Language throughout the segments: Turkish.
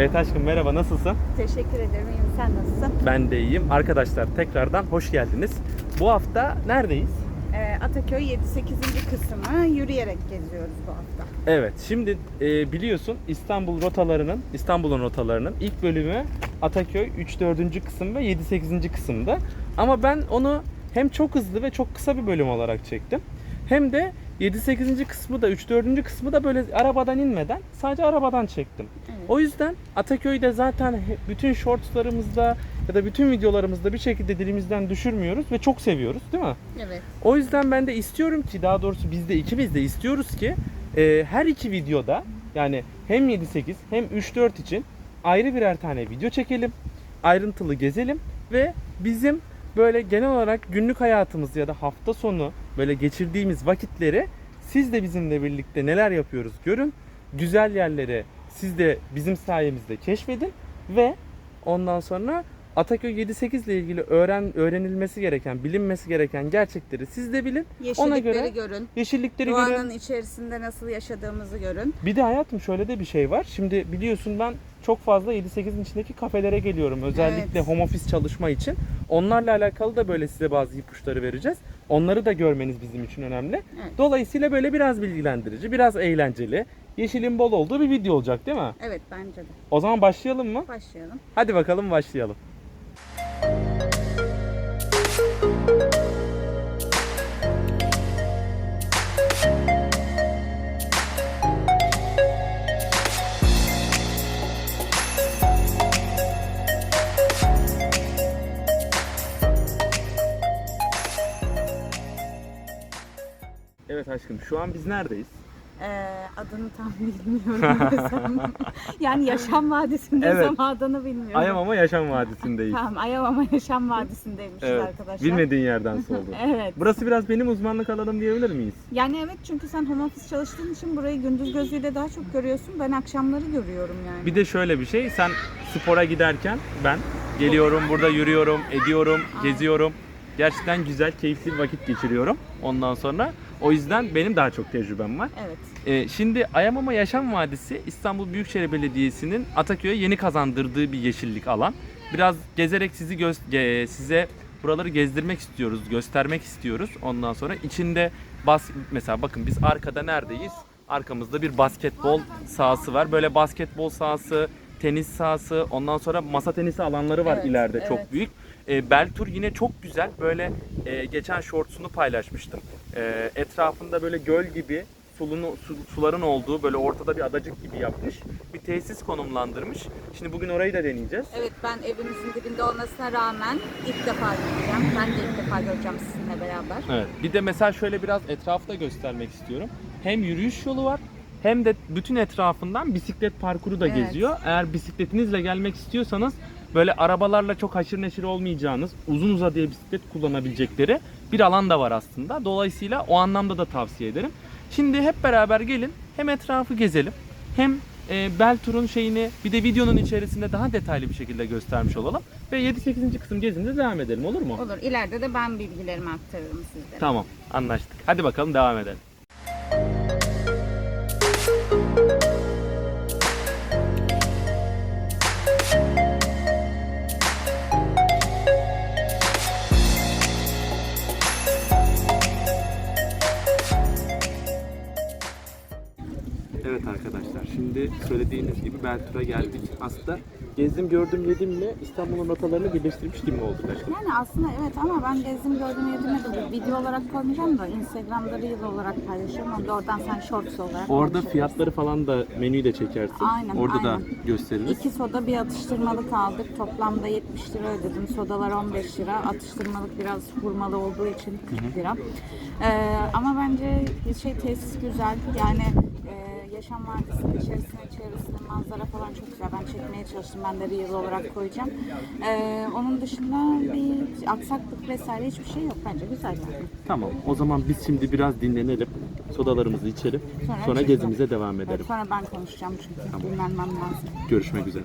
Evet aşkım merhaba nasılsın? Teşekkür ederim. İyiyim. Sen nasılsın? Ben de iyiyim. Arkadaşlar tekrardan hoş geldiniz. Bu hafta neredeyiz? Ee, Ataköy 7-8. kısmı yürüyerek geziyoruz bu hafta. Evet şimdi e, biliyorsun İstanbul rotalarının, İstanbul'un rotalarının ilk bölümü Ataköy 3-4. kısım ve 7-8. kısımda. Ama ben onu hem çok hızlı ve çok kısa bir bölüm olarak çektim. Hem de 7-8. kısmı da 3-4. kısmı da böyle arabadan inmeden sadece arabadan çektim. Evet. O yüzden Ataköy'de zaten bütün shortslarımızda ya da bütün videolarımızda bir şekilde dilimizden düşürmüyoruz ve çok seviyoruz değil mi? Evet. O yüzden ben de istiyorum ki daha doğrusu biz de ikimiz de istiyoruz ki e, her iki videoda yani hem 7-8 hem 3-4 için ayrı birer tane video çekelim. Ayrıntılı gezelim ve bizim böyle genel olarak günlük hayatımız ya da hafta sonu böyle geçirdiğimiz vakitleri siz de bizimle birlikte neler yapıyoruz görün. Güzel yerleri siz de bizim sayemizde keşfedin ve ondan sonra Ataköy 7-8 ile ilgili öğren öğrenilmesi gereken, bilinmesi gereken gerçekleri siz de bilin. Ona Yeşillikleri göre görün. yeşillikleri Doğanın görün. içerisinde nasıl yaşadığımızı görün. Bir de hayatım şöyle de bir şey var. Şimdi biliyorsun ben çok fazla 7-8'in içindeki kafelere geliyorum. Özellikle Evet. home office çalışma için. Onlarla alakalı da böyle size bazı ipuçları vereceğiz. Onları da görmeniz bizim için önemli. Evet. Dolayısıyla böyle biraz bilgilendirici, biraz eğlenceli, yeşilin bol olduğu bir video olacak değil mi? Evet bence de. O zaman başlayalım mı? Başlayalım. Hadi bakalım başlayalım. Evet aşkım şu an biz neredeyiz? Ee, adını tam bilmiyorum desem. yani Yaşam Vadisi'nde Evet. ama adını bilmiyorum. Ayamama Yaşam Vadisi'ndeyiz. Tamam Ayamama Yaşam Vadisi'ndeymişiz Evet. arkadaşlar. Bilmediğin yerden sordu. Evet. Burası biraz benim uzmanlık alanım diyebilir miyiz? Yani evet çünkü sen home office çalıştığın için burayı gündüz gözüyle daha çok görüyorsun. Ben akşamları görüyorum yani. Bir de şöyle bir şey, sen spora giderken ben geliyorum, burada yürüyorum, ediyorum, geziyorum. Gerçekten güzel, keyifli bir vakit geçiriyorum ondan sonra. O yüzden benim daha çok tecrübem var. Evet. Ee, şimdi Ayamama Yaşam Vadisi İstanbul Büyükşehir Belediyesi'nin Ataköy'e yeni kazandırdığı bir yeşillik alan. Biraz gezerek sizi gö- size buraları gezdirmek istiyoruz, göstermek istiyoruz. Ondan sonra içinde bas mesela bakın biz arkada neredeyiz? Arkamızda bir basketbol sahası var. Böyle basketbol sahası, tenis sahası, ondan sonra masa tenisi alanları var Evet, ileride çok evet. büyük. E, Beltur yine çok güzel. Böyle e, geçen shortsunu paylaşmıştım. E, etrafında böyle göl gibi sulunu, su- suların olduğu böyle ortada bir adacık gibi yapmış. Bir tesis konumlandırmış. Şimdi bugün orayı da deneyeceğiz. Evet ben evimizin dibinde olmasına rağmen ilk defa göreceğim. Ben de ilk defa göreceğim sizinle beraber. Evet. Bir de mesela şöyle biraz etrafı da göstermek istiyorum. Hem yürüyüş yolu var hem de bütün etrafından bisiklet parkuru da Evet. geziyor. Eğer bisikletinizle gelmek istiyorsanız böyle arabalarla çok haşır neşir olmayacağınız, uzun uzadıya bisiklet kullanabilecekleri bir alan da var aslında. Dolayısıyla o anlamda da tavsiye ederim. Şimdi hep beraber gelin hem etrafı gezelim hem e, Beltur'un şeyini bir de videonun içerisinde daha detaylı bir şekilde göstermiş olalım. Ve 7-8. kısım gezimize devam edelim olur mu? Olur ileride de ben bilgilerimi aktarırım sizlere. Tamam anlaştık. Hadi bakalım devam edelim. Söylediğiniz gibi Beltur'a geldik. Aslında gezdim gördüm yedimle İstanbul'un rotalarını birleştirmiş gibi mi aşkım? Yani aslında evet ama ben gezdim gördüm yedim de video olarak koymayacağım da Instagram'da reel olarak paylaşıyorum. Onu da oradan sen shorts olarak Orada fiyatları falan da menüyü de çekersin. Aynen, Orada da aynen. gösteririz. İki soda bir atıştırmalık aldık. Toplamda 70 lira ödedim. Sodalar 15 lira. Atıştırmalık biraz hurmalı olduğu için 40 lira. Ee, ama bence şey tesis güzel. Yani e, Yaşam Vadisi'nin içerisine çevresinde manzara falan çok güzel. Ben çekmeye çalıştım. Ben de reel olarak koyacağım. Ee, onun dışında bir aksaklık vesaire hiçbir şey yok. Bence güzel yani. Tamam. O zaman biz şimdi biraz dinlenelim. Sodalarımızı içelim. Sonra Sonra gezimize devam edelim. Evet, sonra ben konuşacağım çünkü dinlenmem lazım. Görüşmek üzere.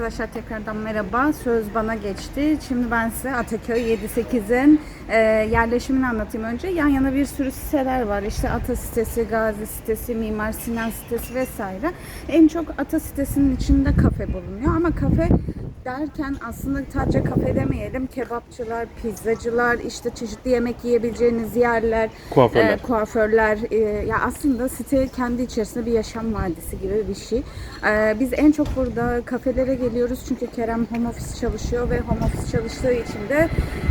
Arkadaşlar tekrardan merhaba. Söz bana geçti. Şimdi ben size Ataköy 7-8'in e, yerleşimini anlatayım önce. Yan yana bir sürü siteler var. İşte Ata sitesi, Gazi sitesi, Mimar Sinan sitesi vesaire. En çok Ata sitesinin içinde kafe bulunuyor. Ama kafe derken aslında sadece kafe demeyelim. Kebapçılar, pizzacılar, işte çeşitli yemek yiyebileceğiniz yerler, Kuaförler. e, kuaförler. e, ya aslında site kendi içerisinde bir yaşam vadisi gibi bir şey. E, biz en çok burada kafelere geliyoruz çünkü Kerem home office çalışıyor ve home office çalıştığı için de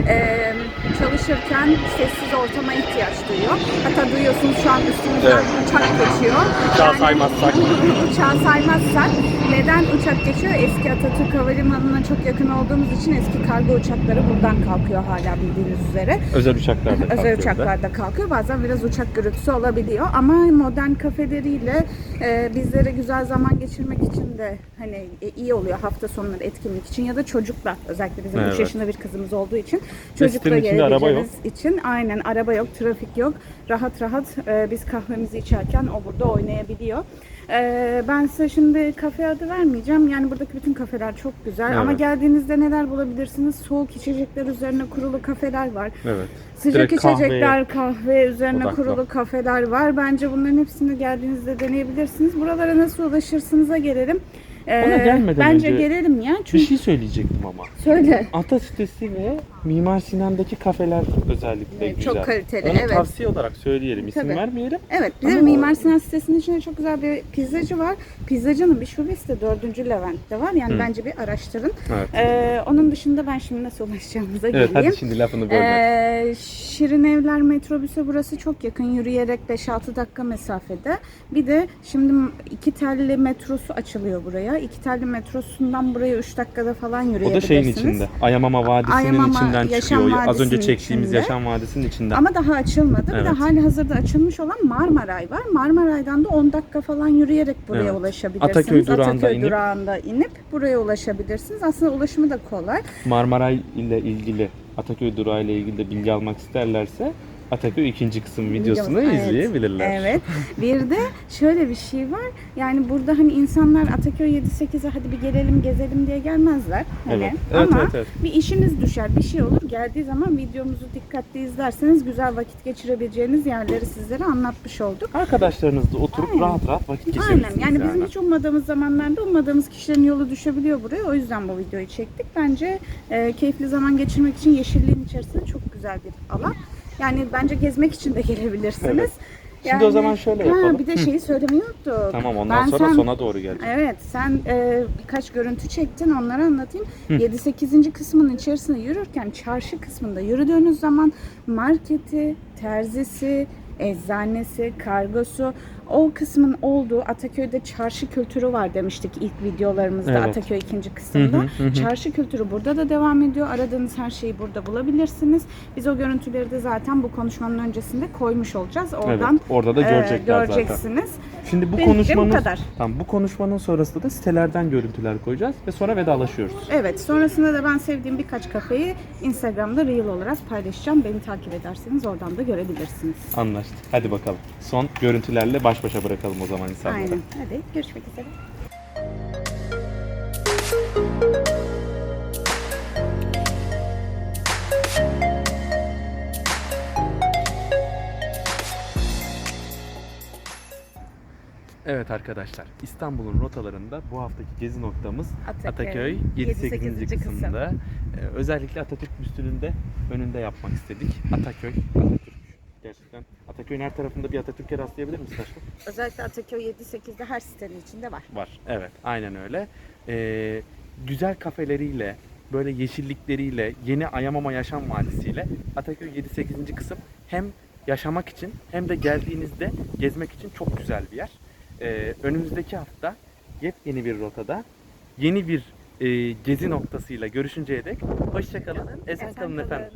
e, çalışırken sessiz ortama ihtiyaç duyuyor. Hatta duyuyorsunuz şu an üstümüzden uçak geçiyor. Uçağı Yani- saymazsak. uçağı saymazsak neden uçak geçiyor? Eski Atatürk Havalimanı'na çok yakın olduğumuz için eski kargo uçakları buradan kalkıyor hala bildiğiniz üzere. Özel uçaklarda Özel kalkıyor da. uçaklarda kalkıyor. Bazen biraz uçak gürültüsü olabiliyor. Ama modern kafeleriyle e, bizlere güzel zaman geçirmek için de hani e, iyi oluyor hafta sonları etkinlik için ya da çocukla özellikle bizim 3 Evet. yaşında bir kızımız olduğu için çocukla gelebileceğimiz için aynen araba yok, trafik yok. Rahat rahat e, biz kahvemizi içerken o burada oynayabiliyor. E, ben size şimdi kafe adı vermeyeceğim. Yani buradaki bütün kafeler çok güzel ama Evet. geldiğinizde neler bulabilirsiniz? Soğuk içecekler üzerine kurulu kafeler var. Evet. Sıcak Direkt içecekler, kahve üzerine odaklı. kurulu kafeler var. Bence bunların hepsini geldiğinizde deneyebilirsiniz. Buralara nasıl ulaşırsınız'a gelelim. Ee, Ona gelmeden bence önce gelelim ya. Bir Çünkü şey söyleyecektim ama. söyle. Ata sitesi ve Mimar Sinan'daki kafeler özellikle Evet, güzel. çok kaliteli, Onu evet. tavsiye olarak söyleyelim. İsim Tabii. vermeyelim. Evet, bir de Mimar Sinan sitesinin içinde çok güzel bir pizzacı var. Pizzacının bir şubesi de 4. Levent'te var. Yani Hı. bence bir araştırın. Evet. Ee, onun dışında ben şimdi nasıl ulaşacağımıza Evet geleyim. hadi şimdi lafını bölme. Ee, Şirin Evler metrobüse burası çok yakın. Yürüyerek 5-6 dakika mesafede. Bir de şimdi iki telli metrosu açılıyor buraya. İki telli metrosundan buraya 3 dakikada falan o yürüyebilirsiniz. da şeyin içinde. Ayamama Vadisi'nin Ayamama içinden Yaşam çıkıyor. Az önce Vadisi'nin çektiğimiz içinde. Yaşam Vadisi'nin içinden. Ama daha açılmadı. Bir de Evet. hali hazırda açılmış olan Marmaray var. Marmaray'dan da 10 dakika falan yürüyerek buraya Evet. ulaşabilirsiniz. Ataköy durağında Ataköy inip- durağında inip buraya ulaşabilirsiniz. Aslında ulaşımı da kolay. Marmaray ile ilgili Ataköy durağı ile ilgili de bilgi almak isterlerse Ataköy ikinci kısım videosunu Evet, izleyebilirler. Evet. Bir de şöyle bir şey var. Yani burada hani insanlar Ataköy 7-8'e hadi bir gelelim gezelim diye gelmezler. Hani. Evet. Evet, Ama evet, evet. bir işiniz düşer, bir şey olur. Geldiği zaman videomuzu dikkatli izlerseniz güzel vakit geçirebileceğiniz yerleri sizlere anlatmış olduk. Arkadaşlarınızla oturup Aynen. rahat rahat vakit geçirirsiniz Aynen. Yani bizim hiç ummadığımız zamanlarda ummadığımız kişilerin yolu düşebiliyor buraya. O yüzden bu videoyu çektik. Bence e, keyifli zaman geçirmek için yeşilliğin içerisinde çok güzel bir alan. Yani bence gezmek için de gelebilirsiniz. Evet. Şimdi o zaman şöyle Ha, yapalım. bir de şeyi söylemeyi unuttuk. Tamam ondan Ben sonra sen- sona doğru geleceğiz. Evet sen e, birkaç görüntü çektin onları anlatayım. 7-8. kısmının içerisinde yürürken çarşı kısmında yürüdüğünüz zaman marketi, terzisi, eczanesi, kargosu o kısmın olduğu Ataköy'de çarşı kültürü var demiştik ilk videolarımızda Evet. Ataköy ikinci kısımda. Hı hı, hı hı. Çarşı kültürü burada da devam ediyor. Aradığınız her şeyi burada bulabilirsiniz. Biz o görüntüleri de zaten bu konuşmanın öncesinde koymuş olacağız. Oradan evet, orada da e, görecekler zaten. Şimdi bu Benim de bu konuşmanın kadar. Tamam bu konuşmanın sonrasında da sitelerden görüntüler koyacağız ve sonra vedalaşıyoruz. Evet, sonrasında da ben sevdiğim birkaç kafeyi Instagram'da Reel olarak paylaşacağım. Beni takip ederseniz oradan da görebilirsiniz. Anlaştık. Hadi bakalım. Son görüntülerle baş başa bırakalım o zaman insanları. Aynen. Hadi görüşmek üzere. Evet arkadaşlar, İstanbul'un rotalarında bu haftaki gezi noktamız Ataköy, Ataköy 7-8. 7-8. kısımda. Ee, özellikle Atatürk büstünün de önünde yapmak istedik. Ataköy, Atatürk. Gerçekten Ataköy'ün her tarafında bir Atatürk'e rastlayabilir misin aşkım? Özellikle Ataköy 7-8'de her sitenin içinde var. Var. Evet, aynen öyle. Ee, güzel kafeleriyle, böyle yeşillikleriyle, yeni Ayamama Yaşam Vadisi'yle Ataköy 7-8. kısım hem yaşamak için hem de geldiğinizde gezmek için çok güzel bir yer. Ee, önümüzdeki hafta yepyeni bir rotada, yeni bir e, gezi noktasıyla görüşünceye dek hoşçakalın, esen kalın. efendim.